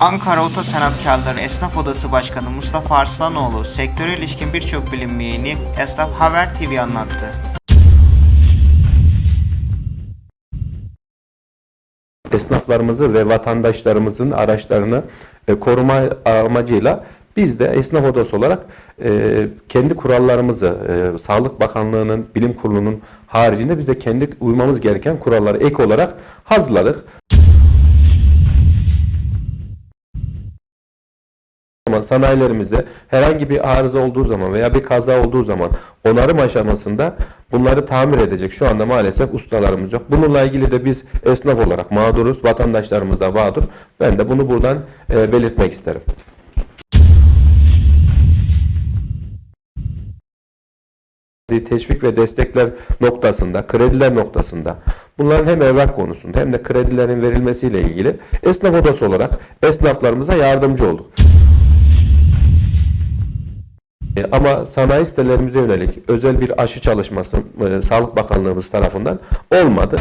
Ankara Oto Sanatkarları Esnaf Odası Başkanı Mustafa Arslanoğlu, sektöre ilişkin birçok bilinmeyeni Esnaf Haber TV anlattı. esnaflarımızı ve vatandaşlarımızın araçlarını e, koruma amacıyla biz de esnaf odası olarak e, kendi kurallarımızı e, Sağlık Bakanlığı'nın bilim kurulunun haricinde biz de kendi uymamız gereken kuralları ek olarak hazırladık. Zaman sanayilerimizde herhangi bir arıza olduğu zaman veya bir kaza olduğu zaman onarım aşamasında bunları tamir edecek şu anda maalesef ustalarımız yok. Bununla ilgili de biz esnaf olarak mağduruz, vatandaşlarımız da mağdur. Ben de bunu buradan e, belirtmek isterim. teşvik ve destekler noktasında, krediler noktasında bunların hem evrak konusunda hem de kredilerin verilmesiyle ilgili esnaf odası olarak esnaflarımıza yardımcı olduk. E, Ama sanayi sitelerimize yönelik özel bir aşı çalışması e, Sağlık Bakanlığımız tarafından olmadı.